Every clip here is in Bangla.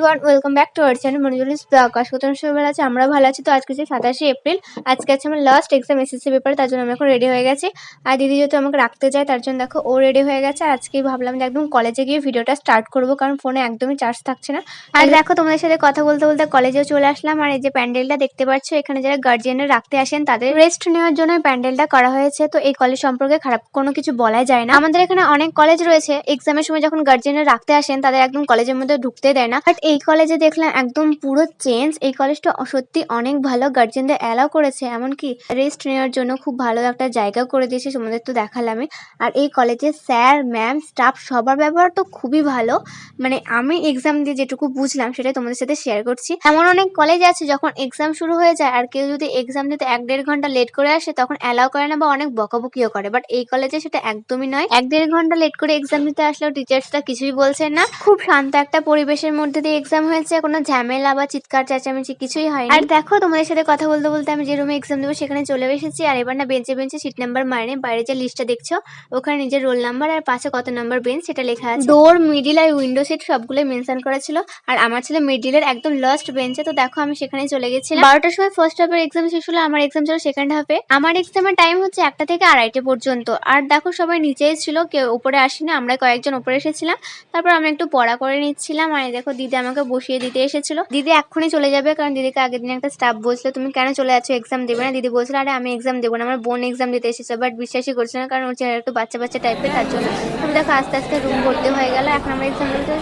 Everyone welcome back to our channel মনোজলিস আকাশ কোথাও সবাই ভালো আছে আমরা ভালো আছি। তো আজকে হচ্ছে সাতাশে এপ্রিল আজকে আছে আমার লাস্ট এক্সাম এসএসসি পেপার তার জন্য আমি এখন রেডি হয়ে গেছি। আর দিদি যেহেতু আমাকে রাখতে যায় তার জন্য দেখো ও রেডি হয়ে গেছে। আর আজকেই ভাবলাম যে একদম কলেজে গিয়ে ভিডিওটা স্টার্ট করব কারণ ফোনে একদমই চার্জ থাকছে না। আর দেখো তোমাদের সাথে কথা বলতে বলতে কলেজেও চলে আসলাম। আর এই যে প্যান্ডেলটা দেখতে পাচ্ছ এখানে যারা গার্জিয়ানের রাখতে আসেন তাদের রেস্ট নেওয়ার জন্য প্যান্ডেলটা করা হয়েছে। তো এই কলেজ সম্পর্কে খারাপ কোনো কিছু বলা যায় না। আমাদের এখানে অনেক কলেজ রয়েছে। এক্সামের সময় যখন গার্জিয়ানরা রাখতে আসেন তাদের একদম কলেজের মধ্যে ঢুকতে দেয় না। বাট এই কলেজে দেখলাম একদম পুরো চেঞ্জ এই কলেজটা সত্যি অনেক ভালো। গার্জেনদের অ্যালাউ করেছে, এমনকি রেস্ট নেওয়ার জন্য খুব ভালো একটা জায়গা করে দিয়েছে, তোমাদের তো দেখালামই আর এই কলেজে স্যার ম্যাম স্টাফ সবার ব্যবহার তো খুবই ভালো। মানে আমি এক্সাম দিয়ে যেটুকু বুঝলাম, সেটাই তোমাদের সাথে শেয়ার করছি। এমন অনেক কলেজ আছে যখন এক্সাম শুরু হয়ে যায়, আর কেউ যদি এক্সাম দিতে এক দেড় ঘণ্টা লেট করে আসে, তখন অ্যালাউ করে না বা অনেক বকাবকিও করে। বাট এই কলেজে সেটা একদমই নয়। এক দেড় ঘণ্টা লেট করে এক্সাম দিতে আসলেও টিচার্সরা কিছুই বলছে না। খুব শান্ত একটা পরিবেশের মধ্যে দিয়ে এক্সাম হয়েছে, কোনো ঝামেলা বা চিৎকার, চেঁচামেচি কিছুই হয়নি। আর দেখো, তোমাদের সাথে কথা বলতে বলতে আমি যে রুমে এক্সাম দেবো, সেখানে চলে এসেছি। আর এবার না বেঞ্চে বেঞ্চে সিট নাম্বার মারেনি বাইরে যে লিস্টটা দেখছ, ওখানে নিজের রোল নাম্বার আর পাশে কত নাম্বার বেঞ্চ সেটা লেখা আছে। ডোর মিডিল আর উইন্ডো সিট সবগুলোই মেনশন করা ছিল। আর আমার ছিল মিডিলের একদম লাস্ট বেঞ্চে তো দেখো আমি সেখানে চলে গেছিলাম। বারোটার সময় ফার্স্ট হাফের এক্সাম শেষ হলো, আমার এক্সাম ছিল সেকেন্ড হাফে আমার এক্সামের টাইম হচ্ছে একটা থেকে আড়াইটে পর্যন্ত। আর দেখো, সবাই নিচেই ছিল, কেউ উপরে আসেনি, আমরা কয়েকজন উপরে এসেছিলাম। তারপর আমি একটু পড়া করে নিচ্ছিলাম। আর দেখো, দিদি আমাকে বসিয়ে দিতে এসেছিল। দিদি এখনই চলে যাবে, কারণ দিদিকে আগের দিন একটা স্টাফ বলছিল, তুমি কেন চলে যাচ্ছ? এক্সাম দেবে না? দিদি বলছিল, আরে আমি এক্সাম দেবো না, আমার বোন এক্সাম দিতে এসেছে বাট বিশ্বাসই করছে না, কারণ ওর চেহারা একটু বাচ্চা বাচ্চা টাইপের তার জন্য। তুমি দেখো আস্তে আস্তে রুম ভর্তি হয়ে গেল, এখন আমরা এক্সাম দিতে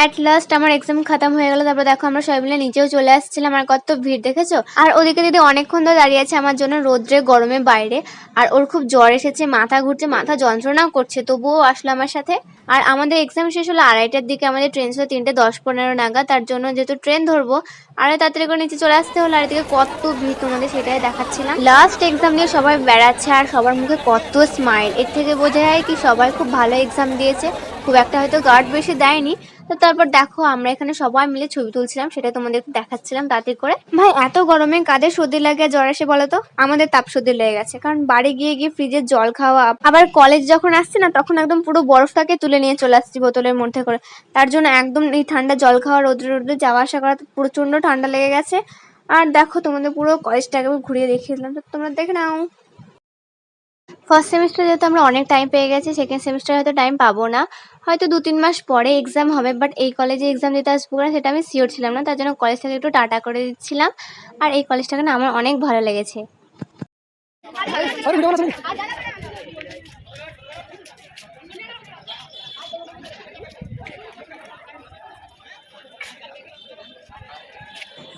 অ্যাট লাস্ট আমার এক্সাম খতম হয়ে গেল, তারপর দেখো আমরা সবাই মিলে নিচেও চলে আসছিলাম, আর কত ভিড় দেখেছ? আর ওদিকে দিদি অনেকক্ষণ ধরে দাঁড়িয়ে আছে আমার জন্য রোদ্রে, গরমে বাইরে, আর ওর খুব জ্বর এসেছে, মাথা ঘুরছে, মাথা যন্ত্রণাও করছে, তবুও আসলো আমার সাথে। আর আমাদের এক্সাম শেষ হলো আড়াইটার দিকে, আমাদের ট্রেন ছিল তিনটে দশ পনেরো নাগাদ, তার জন্য যেহেতু ট্রেন ধরবো আড়াই তাড়াতাড়ি করে নিচে চলে আসতে হলো, আর এদিকে কত ভিড় তোমাদের সেটাই দেখাচ্ছিলাম। লাস্ট এক্সাম দিয়ে সবাই বেড়াচ্ছে, আর সবার মুখে কত স্মাইল এর থেকে বোঝা যায় কি সবাই খুব ভালো এক্সাম দিয়েছে, খুব একটা হয়তো গার্ড বেশি দেয়নি তো তারপর দেখো, আমরা এখানে সবাই মিলে ছবি তুলছিলাম সেটা তোমাদের দেখাচ্ছিলাম তাতে করে। ভাই, এত গরমে কাদের সর্দি লাগে জ্বর আসে বলো তো? আমাদের তাপ সর্দি লেগে গেছে, কারণ বাড়ি গিয়ে গিয়ে ফ্রিজের জল খাওয়া, আবার কলেজ যখন আসছে না, তখন একদম পুরো বরফটাকে তুলে নিয়ে চলে আসছি বোতলের মধ্যে করে। তার জন্য একদম এই ঠান্ডা জল খাওয়া রোদ্রে রোদ্রে যাওয়া আসা করা প্রচণ্ড ঠান্ডা লেগে গেছে। আর দেখো, তোমাদের পুরো কলেজটাকে ঘুরিয়ে দেখিয়ে দিলাম, তো তোমরা দেখে নাও। ফার্স্ট সেমিস্টার যেহেতু আমরা অনেক টাইম পেয়ে গেছি সেকেন্ড সেমিস্টার হয়তো টাইম পাবো না। হয়তো দু তিন মাস পরে এক্সাম হবে বাট এই কলেজে এক্সাম দিতে আসব না সেটা আমি শিওর ছিলাম না, তার জন্য কলেজ থেকে একটু টাটা করে দিচ্ছিলাম। আর এই কলেজটাকে না আমার অনেক ভালো লেগেছে।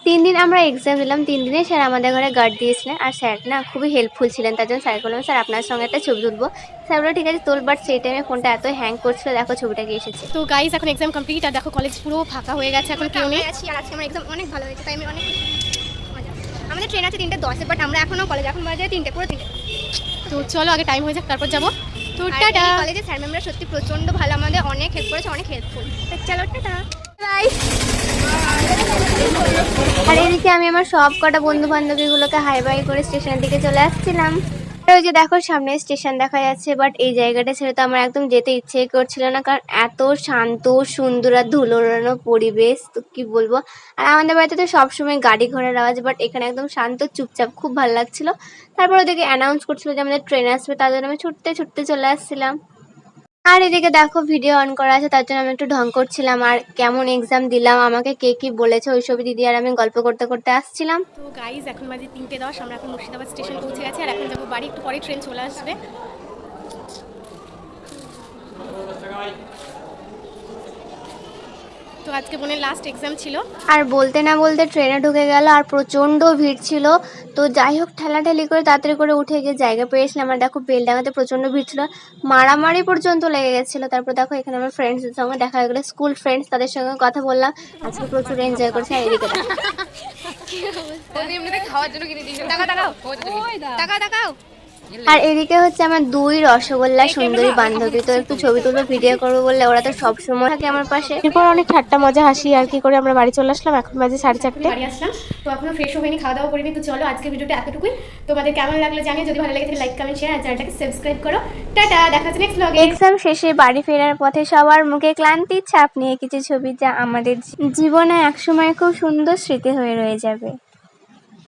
তিন দিন আমরা এক্সাম দিলাম তিন দিনে স্যার আমাদের ঘরে গার্ড দিয়েছিলেন। আর স্যার না খুবই হেল্পফুল ছিলেন তার জন্য স্যার বললাম স্যার আপনার সঙ্গে একটা ছবি তুলবো। স্যার বলল ঠিক আছে তোল বাট সেই টাইমে ফোনটা এত হ্যাং করছিল দেখো ছবিটা কি এসেছে। তো গাইজ এখন এক্সাম কমপ্লিট আর দেখো কলেজ পুরো ফাঁকা হয়ে গেছে এখন কেউ নেই। আছি আর আজকে আমার এক্সাম অনেক ভালো হয়েছে তাই আমি অনেক মজা আমাদের ট্রেন আছে তিনটে দশে বাট আমরা এখনও কলেজ এখন বাজে তিনটে পুরো তিনটে। তো চলো আগে টাইম হয়ে যাক তারপর যাব। তো টাটা। এই কলেজে স্যার ম্যামরা সত্যি প্রচণ্ড ভালো আমাদের অনেক হেল্প করেছে অনেক হেল্পফুল চলো টাটা। বাই আর এদিকে আমি আমার সব কটা বন্ধু বান্ধবীগুলোকে হাই বাই করে স্টেশনের দিকে চলে আসছিলাম। ওই যে দেখো, সামনে স্টেশন দেখা যাচ্ছে বাট এই জায়গাটা ছেড়ে তো আমার একদম যেতে ইচ্ছে করছিল না, কারণ এত শান্ত, সুন্দর আর ধুলোড়ানো পরিবেশ, তো কি বলব? আর আমাদের বাড়িতে তো সবসময় গাড়ি ঘোড়ার আওয়াজ বাট এখানে একদম শান্ত, চুপচাপ, খুব ভালো লাগছিল। তারপর ওদিকে অ্যানাউন্স করছিল যে আমাদের ট্রেন আসবে, তার জন্য আমি ছুটতে ছুটতে চলে আসছিলাম। আর এদিকে দেখো ভিডিও অন করা আছে, তার জন্য আমি একটু ঢং করছিলাম আর কেমন এক্সাম দিলাম, আমাকে কে কি বলেছে ওইসব দিদি আর আমি গল্প করতে করতে আসছিলাম। তো গাইজ এখন বাজে তিনটে দশ, আমরা এখন মুর্শিদাবাদ স্টেশন পৌঁছে গেছি আর এখন যাব বাড়ি, একটু পরে ট্রেন চলে আসবে। তো আজকে বোনের লাস্ট এক্সাম ছিল। আর বলতে না বলতে ট্রেনে ঢুকে গেল আর প্রচণ্ড ভিড় ছিল। তো যাই হোক ঠেলাঠেলি করে তাড়াতাড়ি করে উঠে গিয়ে জায়গা পেয়েছিলাম আর দেখো বেলডাঙাতে প্রচণ্ড ভিড় ছিল। মারামারি পর্যন্ত লেগে গেছিল। তারপর দেখো এখানে আমার ফ্রেন্ডসদের সঙ্গে দেখা হয়ে গেলো। স্কুল ফ্রেন্ডস তাদের সঙ্গে কথা বললাম। আজকে প্রচুর এনজয় করছে। আর এদিকে দেখো। টাকা টাকাও টাকা টাকাও আর এদিকে হচ্ছে আমার দুই রসগোল্লা সুন্দরী বান্ধবী তো একটু ছবি তুলবে ভিডিও করব বললে ওরা তো সব সময় থাকে আমার পাশে। এরপর অনেক ঠাট্টা মজা হাসি আর কি করে আমরা বাড়ি চলে আসলাম। এখন বাজে সাড়ে চারটে। বাড়ি আসলাম। তো এখনও ফ্রেশ হয়নি খাওয়া দাওয়া করিনি তো চলো আজকের ভিডিওটা এতটুকুই। তোমাদের কেমন লাগল জানিয়ে যদি ভালো লাগে তাহলে লাইক কমেন্ট শেয়ার আর চ্যানেলটাকে সাবস্ক্রাইব করো। টাটা দেখা হচ্ছে নেক্সট ব্লগে এক্সাম শেষে বাড়ি ফেরার পথে সবার মুখে ক্লান্তির ছাপ নিয়ে কিছু ছবি যা আমাদের জীবনে একসময় খুব সুন্দর স্মৃতি হয়ে রয়ে যাবে।